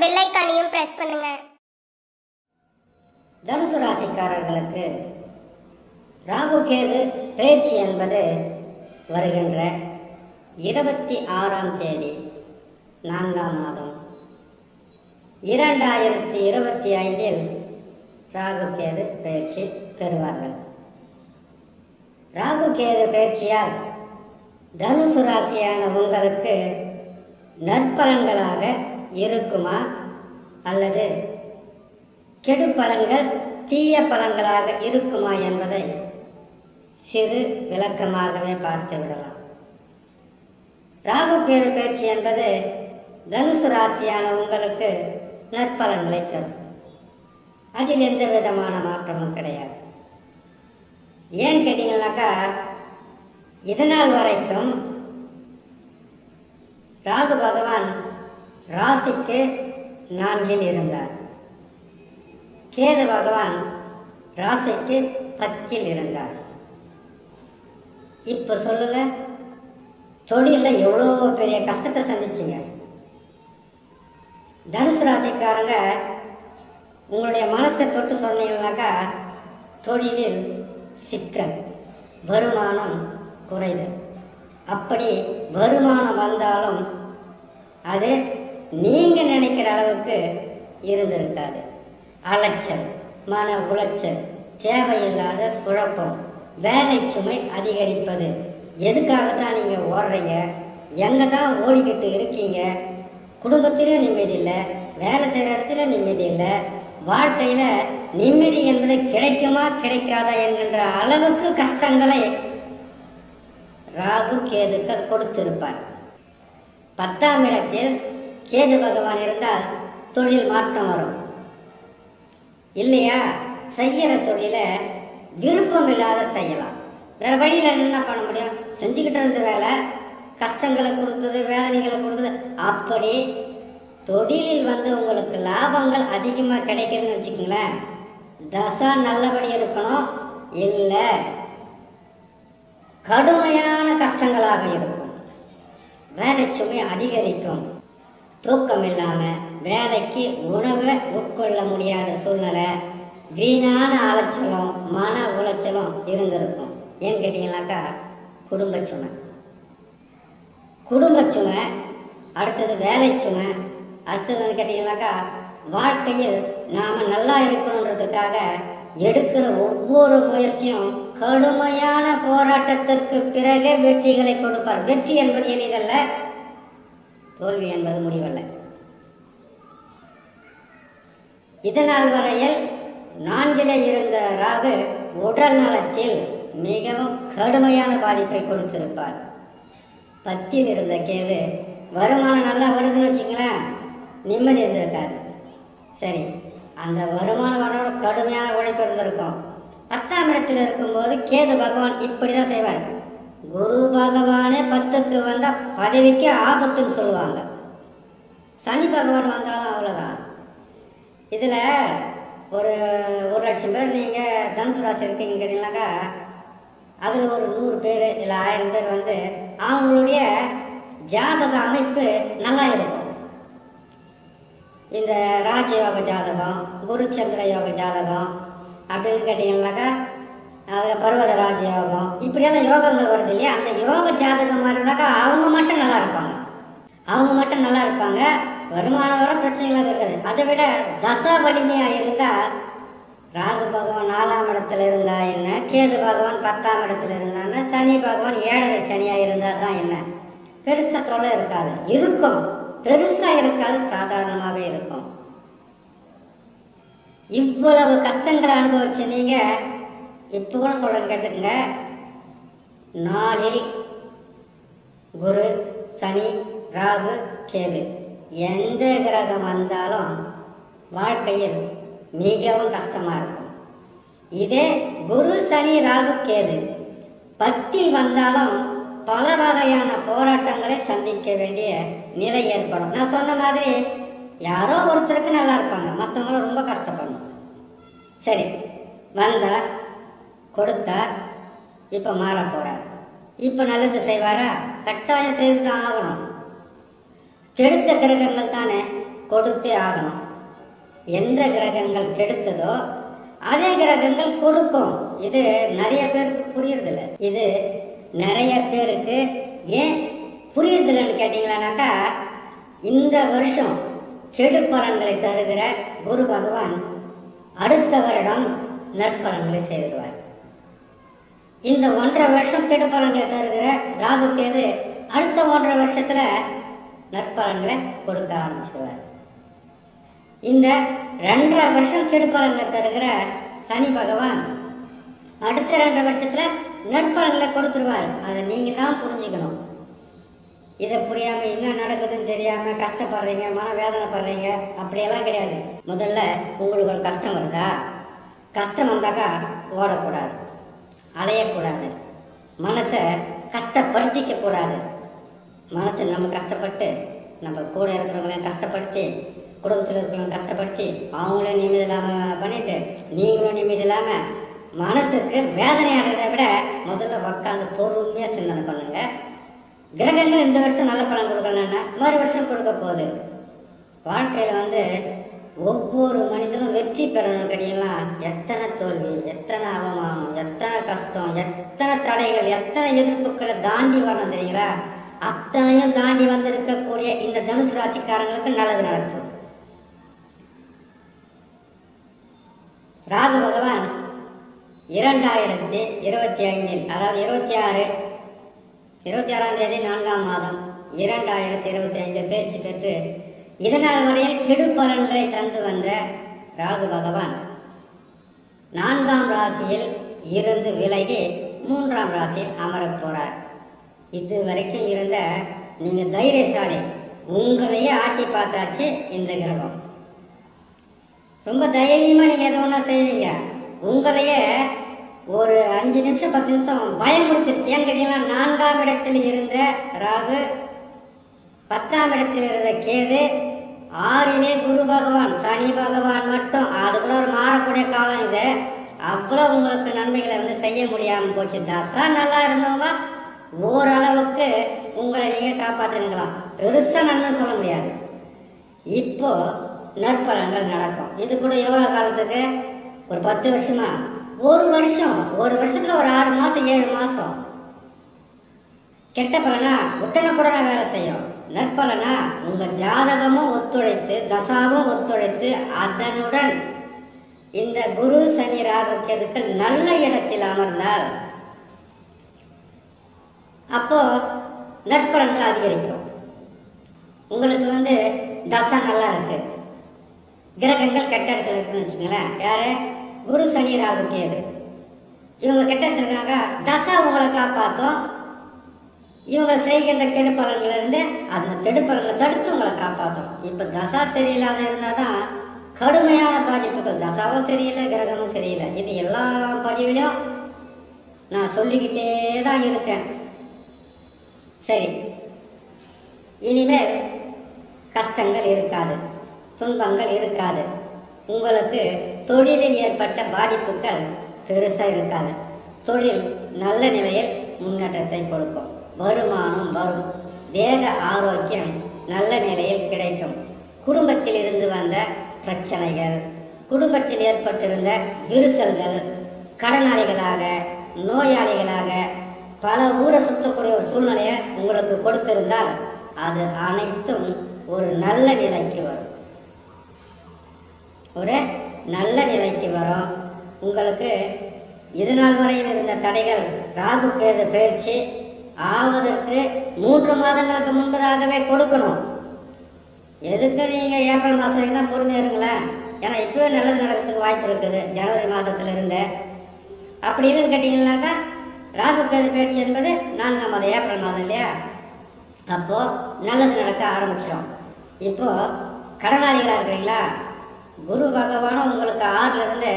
Bell ஐக்கானையும் press பண்ணுங்க. தனுசு ராசிக்காரர்களுக்கு ராகு கேது பயிற்சி என்பது வருகின்ற இருபத்தி ஆறாம் தேதி நான்காம் மாதம். இரண்டாயிரத்தி இருபத்தி ஐந்தில் ராகு கேது பயிற்சி பெறுவார்கள். ராகு கேது பயிற்சியால் தனுசு ராசியான உங்களுக்கு நற்பலன்களாக இருக்குமா? அல்லது கெடு பலன்கள் தீய பலன்களாக இருக்குமா என்பதை சிறு விளக்கமாகவே பார்த்து விடலாம். ராகு கேது பயிற்சி என்பது தனுசு ராசியான உங்களுக்கு நற்பலன்களை தரும். அதில் எந்த விதமான மாற்றமும் கிடையாது. ஏன் கேட்டீங்கன்னாக்கா இதனால் வரைக்கும் ராகு பகவான் ராசிக்கு நான்கில் இருந்தார் கேது பகவான் ராசிக்கு பத்தில் இருந்தார் இப்போ சொல்லுங்க தொழிலில் எவ்வளோ பெரிய கஷ்டத்தை சந்திச்சீங்க? தனுசு ராசிக்காரங்க உங்களுடைய மனசை தொட்டு சொன்னீங்கன்னாக்கா தொழிலில் சிக்கல் வருமானம் குறைதல் அப்படி வருமானம் வந்தாலும் அது நீங்கள் நினைக்கிற அளவுக்கு இருந்திருக்காது. அலைச்சல் மன உளைச்சல் தேவையில்லாத குழப்பம் வேலை சுமை அதிகரிப்பது. எதுக்காக தான் நீங்கள் ஓடுறீங்க? எங்கே தான் ஓடிக்கிட்டு இருக்கீங்க? குடும்பத்திலும் நிம்மதி இல்லை வேலை செய்கிற இடத்துல நிம்மதி இல்லை வாழ்க்கையில் நிம்மதி என்பது கிடைக்குமா கிடைக்காதா என்கின்ற அளவுக்கு கஷ்டங்களை ராகு கேதுக்கள் கொடுத்திருப்பார். பத்தாம் இடத்தில் கேது பகவான் இருந்தால் தொழில் மாற்றம் வரும். இல்லையா? செய்யற தொழிலை விருப்பம் இல்லாத செய்யலாம். வேற வழியில் என்ன பண்ண முடியும்? செஞ்சுக்கிட்டு இருந்த வேலை கஷ்டங்களை கொடுக்குது வேதனைகளை கொடுக்குது அப்படி தொழிலில் வந்து உங்களுக்கு லாபங்கள் அதிகமாக கிடைக்குதுன்னு வச்சுக்கோங்களேன். தசா நல்லபடி இருக்கணும். இல்லை கடுமையான கஷ்டங்களாக இருக்கும். வேலை சுமை அதிகரிக்கும். தூக்கம் இல்லாமல் வேலைக்கு உணவை உட்கொள்ள முடியாத சூழ்நிலை வீணான அலைச்சலும் மன உளைச்சலும் இருந்திருக்கும். ஏன்னு கேட்டிங்கனாக்கா குடும்ப சுமை. குடும்ப சுமை அடுத்தது வேலை சுமை. அடுத்தது கேட்டிங்கனாக்கா வாழ்க்கையில் நாம் நல்லா இருக்கணுன்றதுக்காக எடுக்கிற ஒவ்வொரு முயற்சியும் கடுமையான போராட்டத்திற்கு பிறகே வெற்றிகளை கொடுப்பார். வெற்றி என்பது எளிதல்ல தோல்வி என்பது முடிவல்ல. இதனால் வரையில் நான்கிலே இருந்த ராகு உடல் நலத்தில் மிகவும் கடுமையான பாதிப்பை கொடுத்திருப்பார். பத்தில் இருந்த கேது வருமானம் நல்லா வருதுன்னு வச்சுங்களேன் நிம்மதி இருந்திருக்காது. சரி அந்த வருமானம் வரோட கடுமையான உழைப்பு இருந்திருக்கும். பத்தாம் இடத்தில் இருக்கும்போது கேது பகவான் இப்படி தான் செய்வார். குரு பகவானே பத்துக்கு வந்தால் பதவிக்கு ஆபத்துன்னு சொல்லுவாங்க. சனி பகவான் வந்தாலும் அவ்வளோதான் இதில் ஒரு ஒரு லட்சம் பேர் நீங்கள் தனுசு ராசி இருக்கீங்கன்னாக்கா அதில் ஒரு நூறு பேர் இல்லை ஆயிரம் பேர் வந்து அவங்களுடைய ஜாதக அமைப்பு நல்லா இருக்கும். இந்த ராஜயோக ஜாதகம் குருச்சந்திர யோக ஜாதகம் அப்படின்னு கேட்டிங்கன்னாக்கா அது பர்வத ராஜயோகம். இப்படியான யோகங்கள் வருது இல்லையா? அந்த யோக ஜாதகம் மாதிரினாக்கா அவங்க மட்டும் நல்லா இருப்பாங்க. அவங்க மட்டும் நல்லா இருப்பாங்க. வருமானம் வர பிரச்சனைகள் இருக்காது. அதை விட தச வலிமையாக இருந்தால் ராகு பகவான் நாலாம் இடத்துல இருந்தா என்ன? கேது பகவான் பத்தாம் இடத்துல இருந்தான்னா சனி பகவான் ஏழரை சனியாக இருந்தால் தான் என்ன? பெருசாக தொல்லை இருக்காது. இருக்கும். பெருசாக இருக்காது. சாதாரணமாகவே இருக்கும். இவ்வளவு கஷ்டங்களை அனுபவிச்சு நீங்கள் இப்போ கூட சொல்கிறேன் கேட்டுங்க நாளில் குரு சனி ராகு கேது. எந்த கிரகம் வந்தாலும் வாழ்க்கையில் மிகவும் கஷ்டமாக இருக்கும். இதே குரு சனி ராகு கேது பத்தில் வந்தாலும் பல வகையான போராட்டங்களை சந்திக்க வேண்டிய நிலை ஏற்படும். நான் சொன்ன மாதிரி யாரோ ஒருத்தருக்கு நல்லா இருப்பாங்க. மற்றவங்களும் ரொம்ப கஷ்டப்படணும். சரி வந்தால் கொடுத்தார் இப்போ மாற போகிறார் இப்போ நல்லது செய்வாரா? கட்டாயம் செய்து தான் ஆகணும். கெடுத்த கிரகங்கள் தானே கொடுத்தே ஆகணும். எந்த கிரகங்கள் கெடுத்ததோ அதே கிரகங்கள் கொடுக்கும். இது நிறைய பேருக்கு புரியுறதில்ல. இது நிறைய பேருக்கு ஏன் புரியுறதில்லைன்னு கேட்டிங்களானாக்கா இந்த வருஷம் கெடு பலன்களை தருகிற குரு பகவான் அடுத்த வருடம் நற்பலன்களை செய்திருவார் இந்த ஒன்றரை வருஷம் கெடு பலன்களை தருகிற ராகு கேது அடுத்த ஒன்றரை வருஷத்துல நற்பலன்களை கொடுக்க ஆரம்பிச்சிடுவார். இந்த ரெண்டரை வருஷம் கெடுபலன்களை தருகிற சனி பகவான் அடுத்த ரெண்டரை வருஷத்துல நற்பலன்களை கொடுத்துருவார். அதை நீங்க தான் புரிஞ்சுக்கணும். இதை புரியாம என்ன நடக்குதுன்னு தெரியாம கஷ்டப்படுறீங்க மன வேதனைப்படுறீங்க அப்படியெல்லாம் கிடையாது. முதல்ல உங்களுக்கு ஒரு கஷ்டம் வருதா கஷ்டம் வந்தாக்கா ஓடக்கூடாது. மனசை கஷ்டப்படுத்திக்க கூடாது மனசை நம்ம கஷ்டப்பட்டு நம்ம கூட இருக்கிறவங்களையும் கஷ்டப்படுத்தி குடும்பத்தில் இருக்கிறவங்க கஷ்டப்படுத்தி அவங்களும் நிம்மதி இல்லாமல் பண்ணிட்டு நீங்களும் நிம்மதி இல்லாமல் மனசுக்கு வேதனை அடைறதை விட முதல்ல உக்காந்து பொறுமையாக சிந்தனை பண்ணுங்க. கிரகங்கள் இந்த வருஷம் நல்ல பலன் கொடுக்கலன்னா மறு வருஷம் கொடுக்க போகுது. வாழ்க்கையில் வந்து ஒவ்வொரு மனிதனும் வெற்றி பெறணும் கேட்டீங்கன்னா எத்தனை தோல்வி எத்தனை அவமானம் எத்தனை கஷ்டம் எத்தனை தடைகள் எத்தனை எதிர்ப்புகளை தாண்டி வரணும் தெரியுங்களா? அத்தனையும் தாண்டி வந்திருக்கக்கூடிய இந்த தனுசு ராசிக்காரங்களுக்கு நல்லது நடக்கும். ராகு பகவான் இரண்டாயிரத்தி இருபத்தி ஐந்தில் அதாவது இருபத்தி ஆறு இருபத்தி ஆறாம் தேதி நான்காம் மாதம் இரண்டாயிரத்தி இருபத்தி ஐந்து பேச்சு பெற்று இதனால் வரையில் கெடு பலன்களை தந்து வந்த ராகு பகவான். நான்காம் ராசியில் இருந்து விலகி மூன்றாம் ராசியில் அமரப் போறார். இது வரைக்கும் இருந்த நீங்க தைரியசாலி உங்களையே ஆட்டி பார்த்தாச்சு இந்த கிரகம். ரொம்ப தைரியமா நீங்க எதை ஒன்றா செய்வீங்க. உங்களையே ஒரு அஞ்சு நிமிஷம் பத்து நிமிஷம் பயமுறுத்திருச்சு. ஏன்னு கேட்டீங்கன்னா நான்காம் இடத்தில் இருந்த ராகு பத்தாம் இடத்தில் இருந்த கேது ஆறிலே குரு பகவான் சனி பகவான் மட்டும். அது கூட ஒரு மாறக்கூடிய காலம் இது. அவ்வளோ உங்களுக்கு நன்மைகளை வந்து செய்ய முடியாமல் போச்சு. தசா நல்லா இருந்தவங்க ஓரளவுக்கு உங்களை நீங்கள் காப்பாற்றிருக்கலாம் பெருசாக நன்மை சொல்ல முடியாது. இப்போ நற்பலன்கள் நடக்கும். இது கூட எவ்வளோ காலத்துக்கு? ஒரு பத்து வருஷமா? ஒரு வருஷம். ஒரு வருஷத்தில் ஒரு ஆறு மாதம் ஏழு மாதம் கெட்ட பலனா நான் வேலை செய்யும். நற்பலனா? உங்க ஜாதகமும் ஒத்துழைத்து தசாவும் ஒத்துழைத்து அதனுடன் இந்த குரு சனி ராகு நல்ல இடத்தில் அமர்ந்தால் அப்போ நற்பலன்கள் அதிகரிக்கும். உங்களுக்கு வந்து தசா நல்லா இருக்கு. கிரகங்கள் கெட்ட இடத்துல இருக்குன்னு வச்சுங்களேன் யாரு? குரு சனி ராகு கேது இவங்க கெட்ட இடத்துல இருக்காங்க. தசா உங்களை காப்பாற்றும் இவங்க செய்கின்ற கெடுப்பலன்கள் இருந்து அந்த கெடுப்பலன்களை தடுத்து உங்களை காப்பாற்றும் இப்போ தசா சரியில்லாத இருந்தால் தான் கடுமையான பாதிப்புகள். தசாவும் சரியில்லை கிரகமும் சரியில்லை. இது எல்லா பதிவிலையும் நான் சொல்லிக்கிட்டே தான் இருக்கேன். சரி. இனிமேல் கஷ்டங்கள் இருக்காது துன்பங்கள் இருக்காது. உங்களுக்கு தொழிலில் ஏற்பட்ட பாதிப்புகள் பெருசாக இருக்காது. தொழில் நல்ல நிலையில் முன்னேற்றத்தை கொடுக்கும். வருமானம் வரும். தேக ஆரோக்கியம் நல்ல நிலையில் கிடைக்கும். குடும்பத்தில் இருந்து வந்த பிரச்சனைகள் குடும்பத்தில் ஏற்பட்டிருந்த விரிசல்கள் கடனாளிகளாக நோயாளிகளாக பல ஊரை சுற்றக்கூடிய ஒரு சூழ்நிலையை உங்களுக்கு கொடுத்திருந்தால் அது அனைத்தும் ஒரு நல்ல நிலைக்கு வரும். ஒரு நல்ல நிலைக்கு வரும். உங்களுக்கு இது நாள் வரையில் இருந்த தடைகள் ராகு கேது பயிற்சி ஆவதற்கு மூன்று மாதங்களுக்கு முன்பதாகவே கொடுக்கணும். எதுக்கு நீங்கள் ஏப்ரல் மாதம் வரைக்கும் பொறுமையாக இருங்களேன் ஏன்னா இப்போவே நல்லது நடக்கிறதுக்கு வாய்ப்பு இருக்குது ஜனவரி மாதத்துல இருந்து அப்படி இல்லைன்னு கேட்டிங்கன்னாக்கா ராகு கேது பயிற்சி என்பது நான்காம் மாதம் ஏப்ரல் மாதம் இல்லையா? அப்போது நல்லது நடக்க ஆரம்பிச்சிடும். இப்போது கடனாளிகளாக இருக்கிறீங்களா? குரு பகவானும் உங்களுக்கு ஆறுல இருந்து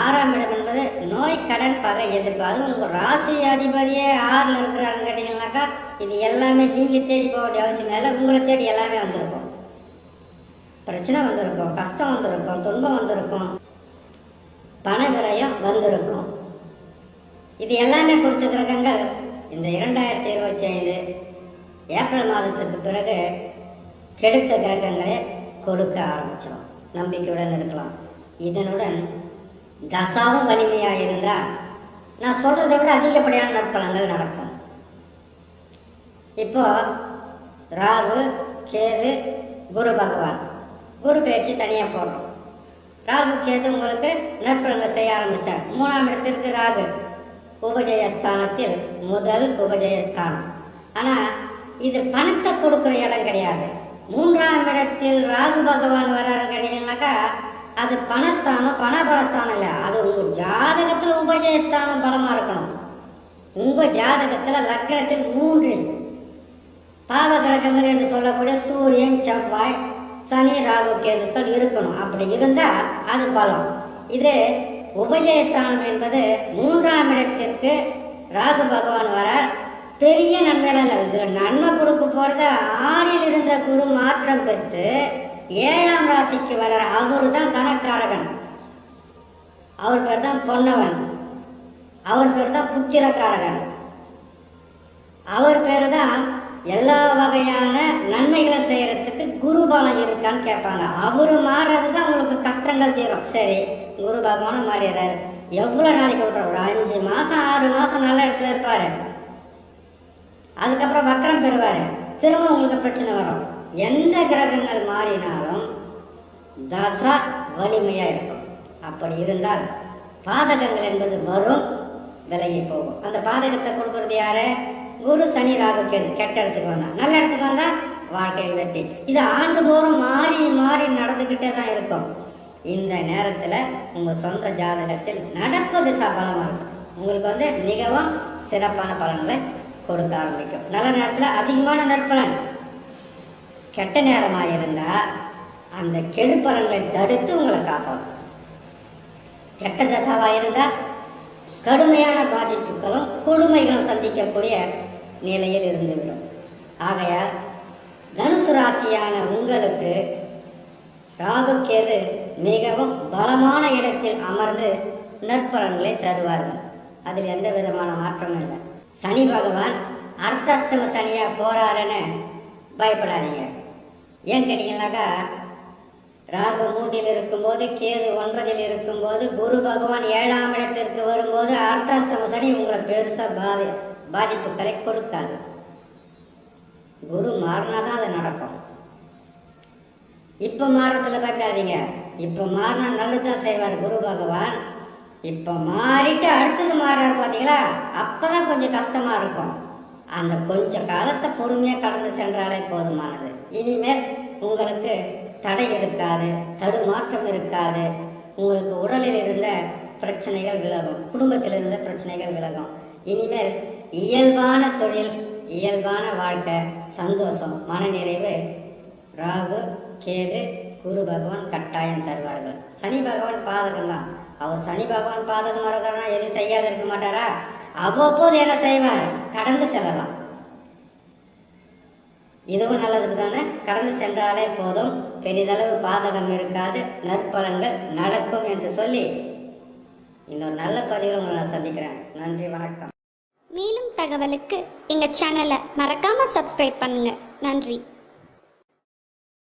ஆறாம் இடம் என்பது நோய் கடன் பகை எதிர்ப்பு. அதுவும் உங்கள் ராசி அதிபதியே ஆறில் இருக்கிறாருன்னு கேட்டிங்கன்னாக்கா இது எல்லாமே நீங்கள் தேடி போக வேண்டிய அவசியம் இல்லை. உங்களை தேடி எல்லாமே வந்திருக்கும். பிரச்சனை வந்திருக்கும் கஷ்டம் வந்திருக்கும் துன்பம் வந்திருக்கும் பண விரயம் வந்திருக்கும். இது எல்லாமே கொடுத்த கிரகங்கள் இந்த இரண்டாயிரத்தி இருபத்தி ஐந்து ஏப்ரல் மாதத்துக்கு பிறகு கெடுத்த கிரகங்களே கொடுக்க ஆரம்பிச்சிடும் நம்பிக்கையுடன் இருக்கலாம். இதனுடன் தசாவும் வலிமையாக இருந்தால் நான் சொல்கிறத விட அதிகப்படியான நற்பலங்கள் நடக்கும். இப்போ ராகு கேது குரு பகவான். குரு பயிற்சி தனியாக போடுறோம். ராகு கேது உங்களுக்கு நற்பலங்கள் செய்ய ஆரம்பித்தார் மூணாம் இடத்திற்கு ராகு. உபஜயஸ்தானத்தில் முதல் உபஜயஸ்தானம். ஆனால் இது பணத்தை கொடுக்குற இடம் கிடையாது. மூன்றாம் இடத்தில் ராகு பகவான் வர்றாருன்னு கேட்டீங்கன்னாக்கா அது பணஸ்தானம் பணபரஸ்தானம் இல்லை. அது உங்கள் ஜாதகத்தில் உபஜயஸ்தானம் பலமாக இருக்கணும். உங்கள் ஜாதகத்தில் லக்னத்தில் மூன்றில் பாவ கிரகங்கள் என்று சொல்லக்கூடிய சூரியன் செவ்வாய் சனி ராகு கேதுக்கள் இருக்கணும். அப்படி இருந்தால் அது பலம். இது உபஜயஸ்தானம் என்பது மூன்றாம் இடத்திற்கு ராகு பகவான் வரார். பெரிய நன்மைகள் இல்லை இது நன்மை கொடுக்க போகிறத ஆறில் இருந்த குரு மாற்றம் பெற்று ஏழாம் ராசிக்கு வர்ற அவரு தான் தனக்காரகன். அவர் பேர் தான் பொன்னவன். அவர் பேர் தான் புத்திரக்காரகன். அவர் பேர் தான் எல்லா வகையான நன்மைகளை செய்யறதுக்கு குரு பலம் இருக்கான்னு கேட்பாங்க. அவரு மாறுறது தான் உங்களுக்கு கஷ்டங்கள் தீரும். சரி குரு பகவானும் மாறிடுறாரு. எவ்வளவு நாளைக்கு கொடுக்குற ஒரு அஞ்சு மாசம் ஆறு மாசம் நல்ல இடத்துல இருப்பாரு. அதுக்கப்புறம் வக்கரம் பெறுவாரு. திரும்ப உங்களுக்கு பிரச்சனை வரும். எந்த கிரகங்கள் மாறினாலும் தசா வலிமையா இருக்கும். அப்படி இருந்தால் பாதகங்கள் என்பது வரும் விலகி போகும். அந்த பாதகத்தை கொடுக்கறது யாரு? குரு சனி ராகு கேது. கெட்ட இடத்துக்கு வந்தா நல்ல இடத்துக்கு வந்தா வாழ்க்கையில் வெற்றி இது ஆண்டுதோறும் மாறி மாறி நடந்துக்கிட்டே தான் இருக்கும். இந்த நேரத்தில் உங்கள் சொந்த ஜாதகத்தில் நடப்பு திசா இருக்கும். உங்களுக்கு வந்து மிகவும் சிறப்பான பலன்களை கொடுக்க ஆரம்பிக்கும். நல்ல நேரத்தில் அதிகமான நற்பலன். கெட்ட நேரமாக இருந்தால் அந்த கெடு தடுத்து உங்களை காப்பாற்றும் கெட்ட தசாவாக இருந்தால் கடுமையான பாதிப்புகளும் கொடுமைகளும் சந்திக்கக்கூடிய நிலையில் இருந்துவிடும். ஆகையால் தனுசு ராசியான உங்களுக்கு ராகு கேது மிகவும் பலமான இடத்தில் அமர்ந்து நற்பலன்களை தருவார்கள். அதில் எந்த விதமான மாற்றமும் இல்லை. சனி பகவான் அர்த்தஸ்தம சனியாக போறாருன்னு பயப்படாதீங்க. ஏன் கேட்டீங்கன்னாக்கா ராகு மூன்றில் இருக்கும்போது கேது ஒன்பதில் இருக்கும்போது குரு பகவான் ஏழாம் இடத்திற்கு வரும்போது அர்த்தாஷ்டம சனி உங்களை பெருசாக பாதி பாதிப்புகளை கொடுக்காது. குரு மாறினா தான் அது நடக்கும். இப்போ மாறுறதுல பார்க்காதீங்க. இப்போ மாறினா நல்லதான் செய்வார் குரு பகவான். இப்போ மாறிட்டு அடுத்தது மாறுறாரு அப்போ தான் கொஞ்சம் கஷ்டமாக இருக்கும். அந்த கொஞ்ச காலத்தை பொறுமையாக கடந்து சென்றாலே போதுமானது. இனிமேல் உங்களுக்கு தடை இருக்காது தடுமாற்றம் இருக்காது. உங்களுக்கு உடலில் இருந்த பிரச்சனைகள் விலகும் குடும்பத்தில் இருந்த பிரச்சனைகள் விலகும். இனிமேல் இயல்பான தொழில் இயல்பான வாழ்க்கை சந்தோஷம் மனநிறைவு ராகு கேது குரு பகவான் கட்டாயம் தருவார்கள். சனி பகவான் பாதகம் தான் அவர் சனி பகவான் பாதகமாக இருக்கிறனா எதுவும் செய்யாது இருக்க மாட்டாரா? அவ்வப்போது என்ன செய்வார்? கடந்து செல்லலாம். இதுவும் நல்லதுக்கு தானே? கடந்து சென்றாலே போதும். பெரிதளவு பாதகம் இருக்காது. நற்பலன்கள் நடக்கும் என்று சொல்லி இன்னொரு நல்ல பதிவில் உங்களை நான் சந்திக்கிறேன். நன்றி வணக்கம். மேலும் தகவலுக்கு எங்கள் சேனலை மறக்காமல் சப்ஸ்கிரைப் பண்ணுங்கள் நன்றி.